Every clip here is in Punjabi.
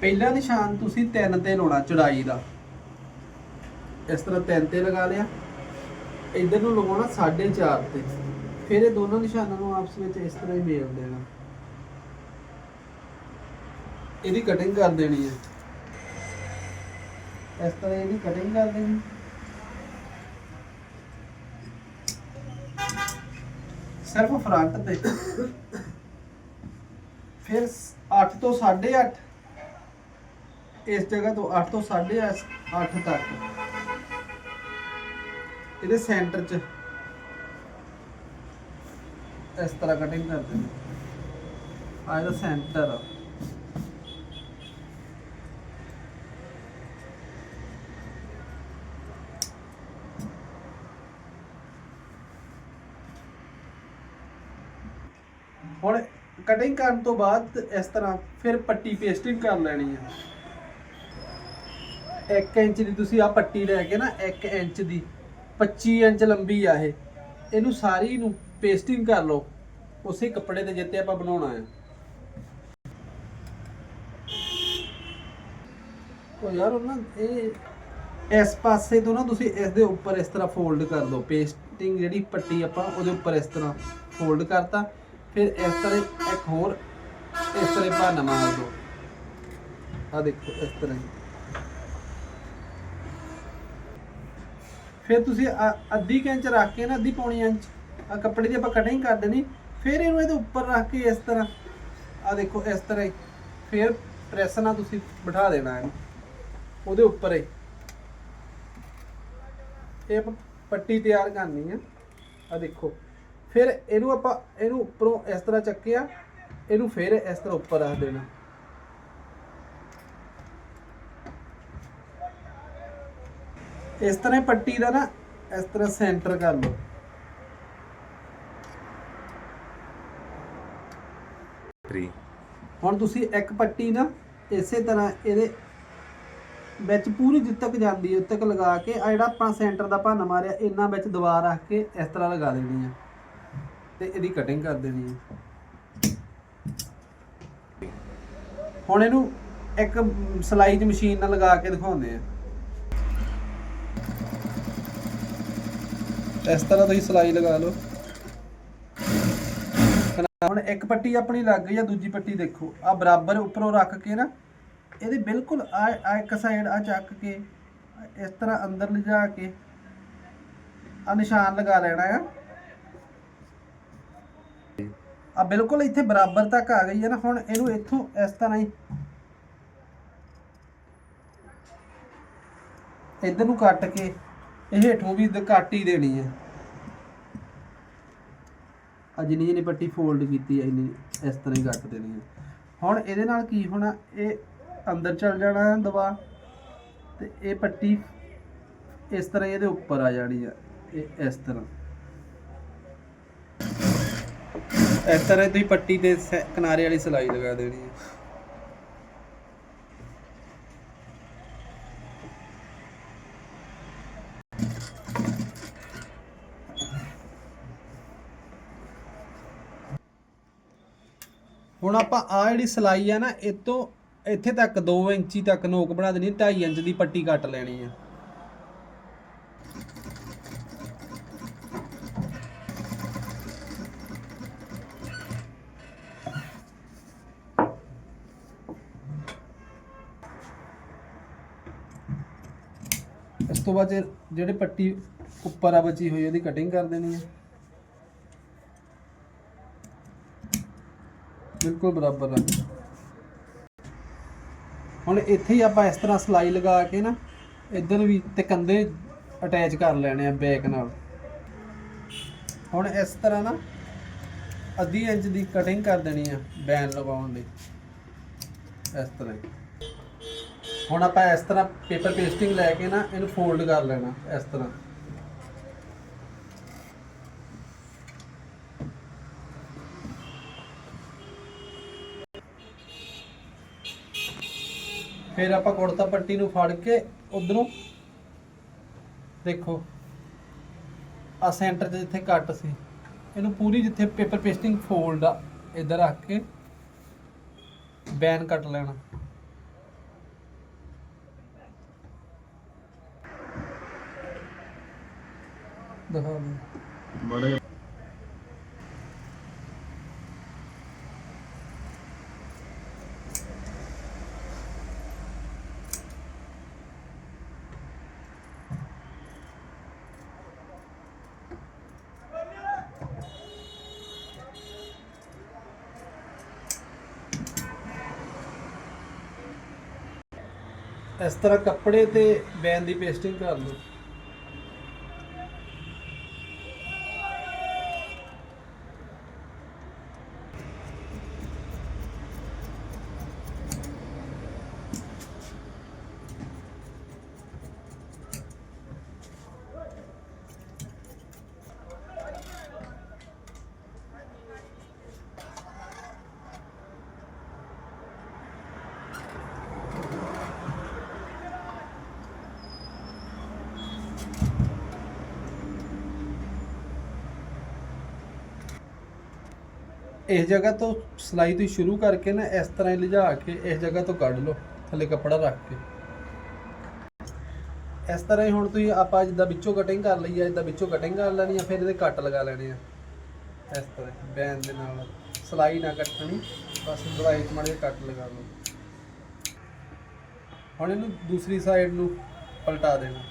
ਪਹਿਲਾ ਨਿਸ਼ਾਨ ਤੁਸੀਂ ਤਿੰਨ ਤੇ ਲਾਉਣਾ ਚੜਾਈ ਦਾ। ਇਸ ਤਰ੍ਹਾਂ ਤਿੰਨ ਤੇ ਲਗਾ ਲਿਆ। ਇਧਰ ਨੂੰ ਲਗਾਉਣਾ 4.5 ਤੇ। ਫਿਰ ਇਹ ਦੋਨੋਂ ਨਿਸ਼ਾਨਾਂ ਨੂੰ ਆਪਸ ਵਿੱਚ ਇਸ ਤਰ੍ਹਾਂ ਹੀ ਮੇਲ ਦੇਣਾ। ਇਹਦੀ ਕਟਿੰਗ ਕਰ ਦੇਣੀ ਹੈ। ਇਸ ਤਰ੍ਹਾਂ ਇਹਦੀ ਕਟਿੰਗ ਕਰ ਦੇਣੀ। ਸਿਰਫ ਫਰੰਟ ਤੇ। ਫਿਰ 8 ਤੋਂ 8.5 ਇਸ ਜਗ੍ਹਾ ਤੋਂ 8 ਤੋਂ 8.5 ਤੱਕ। ਇਹਦੇ ਸੈਂਟਰ 'ਚ ਇਸ ਤਰ੍ਹਾਂ ਕਟਿੰਗ ਕਰ ਦੇਣੀ ਆ ਇਹਦਾ ਸੈਂਟਰ ਹੁਣ ਕਟਿੰਗ ਕਰਨ ਤੋਂ ਬਾਅਦ ਇਸ ਤਰ੍ਹਾਂ ਫਿਰ ਪੱਟੀ ਪੇਸਟਿੰਗ ਕਰ ਲੈਣੀ ਹੈ 1 ਇੰਚ ਦੀ ਤੁਸੀਂ ਆ ਪੱਟੀ ਲੈ ਕੇ ਨਾ 1 ਇੰਚ ਦੀ 25 ਇੰਚ ਲੰਬੀ ਆ ਇਹ। ਇਹਨੂੰ ਸਾਰੀ ਨੂੰ ਪੇਸਟਿੰਗ ਕਰ ਲਓ। ਉਸੇ ਕੱਪੜੇ ਤੇ ਜਿੱਤੇ ਆਪਾਂ ਬਣਾਉਣਾ ਹੈ ਉਹ ਯਾਰ, ਉਹ ਨਾ ਇਹ ਇਸ ਪਾਸੇ ਤੋਂ ਨਾ ਤੁਸੀਂ ਇਸ ਦੇ ਉੱਪਰ ਇਸ ਤਰ੍ਹਾਂ ਫੋਲਡ ਕਰ ਦਿਓ। ਪੇਸਟਿੰਗ ਜਿਹੜੀ ਪੱਟੀ ਆਪਾਂ ਉਹਦੇ ਉੱਪਰ ਇਸ ਤਰ੍ਹਾਂ ਫੋਲਡ ਕਰਤਾ। ਫਿਰ ਇਸ ਤਰ੍ਹਾਂ ਇੱਕ ਹੋਰ ਇਸ ਤਰ੍ਹਾਂ ਬਹਾਨਾ ਮਾਰ ਦਿਓ। ਆ ਦੇਖੋ, ਇਸ ਤਰ੍ਹਾਂ ਫਿਰ ਤੁਸੀਂ ਅ ਅੱਧੀ ਕੁ ਇੰਚ ਰੱਖ ਕੇ ਨਾ, ਅੱਧੀ ਪੌਣੀ ਇੰਚ ਆ ਕੱਪੜੇ ਦੀ ਆਪਾਂ ਕਟਿੰਗ ਕਰ ਦੇਣੀ, ਫਿਰ ਇਹਨੂੰ ਇਹਦੇ ਉੱਪਰ ਰੱਖ ਕੇ ਇਸ ਤਰ੍ਹਾਂ। ਆ ਦੇਖੋ ਇਸ ਤਰ੍ਹਾਂ ਹੀ, ਫਿਰ ਪ੍ਰੈਸ ਨਾਲ ਤੁਸੀਂ ਬਿਠਾ ਦੇਣਾ ਇਹਨੂੰ, ਉਹਦੇ ਉੱਪਰ ਹੀ। ਇਹ ਆਪਾਂ ਪੱਟੀ ਤਿਆਰ ਕਰਨੀ ਆ ਆ ਦੇਖੋ। ਫਿਰ ਇਹਨੂੰ ਆਪਾਂ, ਇਹਨੂੰ ਉੱਪਰੋਂ ਇਸ ਤਰ੍ਹਾਂ ਚੱਕਿਆ, ਇਹਨੂੰ ਫਿਰ ਇਸ ਤਰ੍ਹਾਂ ਉੱਪਰ ਰੱਖ ਦੇਣਾ। ਇਸ ਤਰ੍ਹਾਂ ਹੀ ਪੱਟੀ ਦਾ ਨਾ ਇਸ ਤਰ੍ਹਾਂ ਸੈਂਟਰ ਕਰ ਲਓ। Three. ਹੁਣ ਤੁਸੀਂ ਇੱਕ ਪੱਟੀ ਨਾ ਇਸੇ ਤਰ੍ਹਾਂ ਇਹਦੇ ਵਿੱਚ ਪੂਰੀ ਜਿੱਦ ਤੱਕ ਜਾਂਦੀ ਹੈ ਉਦ ਤੱਕ ਲਗਾ ਕੇ ਆ ਜਿਹੜਾ ਆਪਾਂ ਸੈਂਟਰ ਦਾ ਭਾਨਾ ਮਾਰਿਆ ਇਹਨਾਂ ਵਿੱਚ ਦਬਾਰ ਰੱਖ ਕੇ ਇਸ ਤਰ੍ਹਾਂ ਲਗਾ ਦੇਣੀ ਆ ਤੇ ਇਹਦੀ ਕਟਿੰਗ ਕਰ ਦੇਣੀ ਆ ਹੁਣ ਇਹਨੂੰ ਇੱਕ ਸਲਾਈਜ ਮਸ਼ੀਨ ਨਾਲ ਲਗਾ ਕੇ ਦਿਖਾਉਂਦੇ ਆ ਇਸ ਤਰ੍ਹਾਂ ਤੁਸੀਂ ਸਲਾਈ ਲਗਾ ਲਓ। ਹੁਣ ਇੱਕ ਪੱਟੀ ਆਪਣੀ ਲੱਗ ਗਈ ਆ, ਦੂਜੀ ਪੱਟੀ ਦੇਖੋ। ਆ ਬਰਾਬਰ ਉੱਪਰੋਂ ਰੱਖ ਕੇ ਨਾ, ਇਹਦੇ ਬਿਲਕੁਲ ਆ ਆ ਇੱਕ ਸਾਈਡ ਆ ਚੱਕ ਕੇ, ਇਸ ਤਰ੍ਹਾਂ ਅੰਦਰ ਲਿਜਾ ਕੇ ਆ ਨਿਸ਼ਾਨ ਲਗਾ ਲੈਣਾ ਆ। ਆ ਬਿਲਕੁਲ ਇੱਥੇ ਬਰਾਬਰ ਤੱਕ ਆ ਗਈ ਹੈ ਨਾ, ਹੁਣ ਇਹਨੂੰ ਇੱਥੋਂ ਇਸ ਤਰ੍ਹਾਂ ਹੀ ਇੱਧਰ ਨੂੰ ਕੱਟ ਕੇ ਇਹ ਹੇਠੋਂ ਵੀ ਦ- ਕੱਟ ਹੀ ਦੇਣੀ ਹੈ। ਆ ਜਿੰਨੀ ਜਿੰਨੀ ਪੱਟੀ ਫੋਲਡ ਕੀਤੀ ਹੈ, ਇੰਨੀ ਇਸ ਤਰ੍ਹਾਂ ਹੀ ਕੱਟ ਦੇਣੀ ਹੈ। ਹੁਣ ਇਹਦੇ ਨਾਲ ਕੀ ਹੋਣਾ, ਇਹ ਅੰਦਰ ਚਲ ਜਾਣਾ ਹੈ ਦਬਾ, ਤੇ ਇਹ ਪੱਟੀ ਇਸ ਤਰ੍ਹਾਂ ਇਹਦੇ ਉੱਪਰ ਆ ਜਾਣੀ ਹੈ, ਇਹ ਇਸ ਤਰ੍ਹਾਂ। ਇਸ ਤਰ੍ਹਾਂ ਤੁਸੀਂ ਪੱਟੀ ਤੇ ਕਿਨਾਰੇ ਵਾਲੀ ਸਲਾਈ ਲਗਾ ਦੇਣੀ ਹੈ। ਹੁਣ ਆਪਾਂ ਆ ਜਿਹੜੀ ਸਲਾਈ ਆ ਨਾ, ਇਹ ਤੋਂ ਇੱਥੇ ਤੱਕ 2 ਇੰਚੀ ਤੱਕ ਨੋਕ ਬਣਾ ਦੇਣੀ 2.5 ਇੰਚ ਦੀ ਪੱਟੀ ਕੱਟ ਲੈਣੀ ਆ। ਤੋਂ ਬਾਅਦ ਜੇ- ਜਿਹੜੇ ਪੱਟੀ ਉੱਪਰ ਆ ਬਚੀ ਹੋਈ ਉਹਦੀ ਕਟਿੰਗ ਕਰ ਦੇਣੀ ਹੈ ਬਿਲਕੁਲ ਬਰਾਬਰ ਰੱਖ ਹੁਣ ਇੱਥੇ ਹੀ ਆਪਾਂ ਇਸ ਤਰ੍ਹਾਂ ਸਲਾਈ ਲਗਾ ਕੇ ਨਾ, ਇੱਧਰ ਵੀ ਤੇ ਕੰਦੇ ਅਟੈਚ ਕਰ ਲੈਣੇ ਆ ਬੈਕ ਨਾਲ। ਹੁਣ ਇਸ ਤਰ੍ਹਾਂ ਨਾ ਅੱਧੀ ਇੰਚ ਦੀ ਕਟਿੰਗ ਕਰ ਦੇਣੀ ਆ ਬੈਨ ਲਗਾਉਣ ਲਈ ਇਸ ਤਰ੍ਹਾਂ ਹੁਣ ਆਪਾਂ ਇਸ ਤਰ੍ਹਾਂ ਪੇਪਰ ਪੇਸਟਿੰਗ ਲੈ ਕੇ ਨਾ ਇਹਨੂੰ ਫੋਲਡ ਕਰ ਲੈਣਾ, ਇਸ ਤਰ੍ਹਾਂ। ਫਿਰ ਆਪਾਂ ਕੁੜਤਾ ਪੱਟੀ ਨੂੰ ਫੜ ਕੇ ਉਧਰੋਂ ਦੇਖੋ ਆ ਸੈਂਟਰ 'ਚ ਜਿੱਥੇ ਕੱਟ ਸੀ, ਇਹਨੂੰ ਪੂਰੀ ਜਿੱਥੇ ਪੇਪਰ ਪੇਸਟਿੰਗ ਫੋਲਡ ਆ, ਇੱਧਰ ਰੱਖ ਕੇ ਬੈਨ ਕੱਟ ਲੈਣਾ। ਦਿਖਾ ਦੇ ਮਾੜਾ ਜਿਹਾ ਇਸ ਤਰ੍ਹਾਂ ਕੱਪੜੇ ਤੇ ਬੈਨ ਦੀ ਪੇਸਟਿੰਗ ਕਰ ਲਓ। ਇਸ ਜਗ੍ਹਾ ਤੋਂ ਸਲਾਈ ਤੋਂ ਸ਼ੁਰੂ ਕਰਕੇ ਨਾ ਇਸ ਤਰ੍ਹਾਂ ਹੀ ਲਿਜਾ ਕੇ ਇਸ ਜਗ੍ਹਾ ਤੋਂ ਕੱਢ ਲਓ, ਥੱਲੇ ਕੱਪੜਾ ਰੱਖ ਕੇ। ਇਸ ਤਰ੍ਹਾਂ ਹੀ ਹੁਣ ਤੁਸੀਂ ਆਪਾਂ ਜਿੱਦਾਂ ਵਿੱਚੋਂ ਕਟਿੰਗ ਕਰ ਲਈ ਆ, ਜਿੱਦਾਂ ਵਿੱਚੋਂ ਕਟਿੰਗ ਕਰ ਲੈਣੀ ਆ, ਫਿਰ ਇਹਦੇ ਕੱਟ ਲਗਾ ਲੈਣੇ ਆ। ਇਸ ਤਰ੍ਹਾਂ ਬੈਨ ਦੇ ਨਾਲ। ਸਲਾਈ ਨਾ ਕੱਟਣੀ, ਬਸ ਦਵਾਈ ਚ ਮਾੜੇ ਕੱਟ ਲਗਾ ਲਓ। ਹੁਣ ਇਹਨੂੰ ਦੂਸਰੀ ਸਾਈਡ ਨੂੰ ਪਲਟਾ ਦੇਣਾ।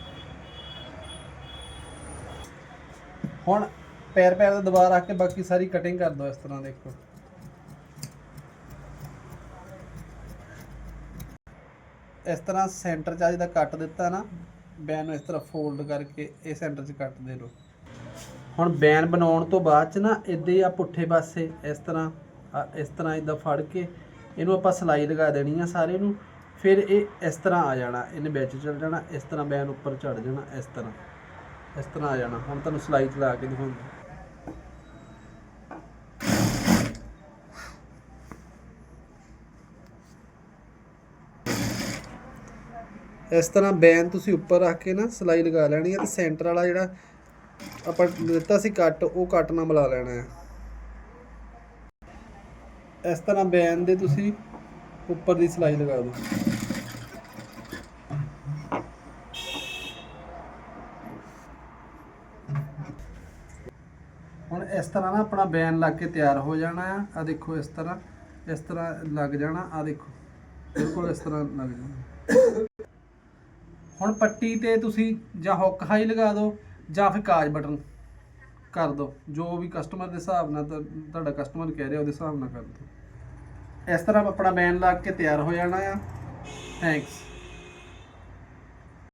ਹੁਣ ਪੈਰ ਪੈਰ ਦਾ ਦਬਾ ਰੱਖ ਕੇ ਬਾਕੀ ਸਾਰੀ ਕਟਿੰਗ ਕਰ ਦਿਓ ਇਸ ਤਰ੍ਹਾਂ ਦੇਖੋ ਇਸ ਤਰ੍ਹਾਂ ਸੈਂਟਰ 'ਚ ਆ ਜਿਹਦਾ ਕੱਟ ਦਿੱਤਾ ਨਾ, ਬੈਨ ਨੂੰ ਇਸ ਤਰ੍ਹਾਂ ਫੋਲਡ ਕਰਕੇ ਇਹ ਸੈਂਟਰ 'ਚ ਕੱਟ ਦੇ ਲਓ ਹੁਣ ਬੈਨ ਬਣਾਉਣ ਤੋਂ ਬਾਅਦ 'ਚ ਨਾ ਇੱਦਾਂ ਹੀ ਆ ਪੁੱਠੇ ਪਾਸੇ, ਇਸ ਤਰ੍ਹਾਂ ਇਸ ਤਰ੍ਹਾਂ ਇਦਾਂ ਫੜ ਕੇ ਇਹਨੂੰ ਆਪਾਂ ਸਲਾਈ ਲਗਾ ਦੇਣੀ ਆ ਸਾਰੇ ਨੂੰ, ਫਿਰ ਇਹ ਇਸ ਤਰ੍ਹਾਂ ਆ ਜਾਣਾ, ਇਹਨੇ ਵਿੱਚ ਚੜ ਜਾਣਾ, ਇਸ ਤਰ੍ਹਾਂ ਬੈਨ ਉੱਪਰ ਚੜ ਜਾਣਾ, ਇਸ ਤਰ੍ਹਾਂ ਇਸ ਤਰ੍ਹਾਂ ਆ ਜਾਣਾ। ਹੁਣ ਤੁਹਾਨੂੰ ਸਲਾਈ ਚਲਾ ਕੇ ਦਿਖਾਉਂਦਾ। ਇਸ ਤਰ੍ਹਾਂ ਬੈਨ ਤੁਸੀਂ ਉੱਪਰ ਰੱਖ ਕੇ ਨਾ ਸਲਾਈ ਲਗਾ ਲੈਣੀ ਹੈ ਤੇ ਸੈਂਟਰ ਵਾਲਾ ਜਿਹੜਾ ਆਪਾਂ ਦਿੱਤਾ ਸੀ ਕੱਟ, ਉਹ ਕੱਟ ਨਾਲ ਮਿਲਾ ਲੈਣਾ ਹੈ। ਇਸ ਤਰ੍ਹਾਂ ਬੈਨ ਦੇ ਤੁਸੀਂ ਉੱਪਰ ਦੀ ਸਲਾਈ ਲਗਾ ਦਿਓ। ਹੁਣ ਇਸ ਤਰ੍ਹਾਂ ਨਾ ਆਪਣਾ ਬੈਨ ਲੱਗ ਕੇ ਤਿਆਰ ਹੋ ਜਾਣਾ ਆ। ਆ ਦੇਖੋ ਇਸ ਤਰ੍ਹਾਂ ਇਸ ਤਰ੍ਹਾਂ ਲੱਗ ਜਾਣਾ ਆ ਦੇਖੋ। ਬਿਲਕੁਲ ਇਸ ਤਰ੍ਹਾਂ ਲੱਗ ਜਾਣਾ। ਹੁਣ ਪੱਟੀ ਤੇ ਤੁਸੀਂ ਜਾਂ ਹੁੱਕ ਹਾਈ ਲਗਾ ਦਿਓ ਜਾਂ ਫਿਰ ਕਾਜ ਬਟਨ ਕਰ ਦਿਓ ਜੋ ਵੀ ਕਸਟਮਰ ਦੇ ਹਿਸਾਬ ਨਾਲ ਤੁਹਾ- ਤੁਹਾਡਾ ਕਸਟਮਰ ਕਹਿ ਰਿਹਾ, ਉਹਦੇ ਹਿਸਾਬ ਨਾਲ ਕਰ ਦਿਓ ਇਸ ਤਰ੍ਹਾਂ ਆਪਣਾ ਬੈਨ ਲਾ ਕੇ ਤਿਆਰ ਹੋ ਜਾਣਾ ਆ। ਥੈਂਕਸ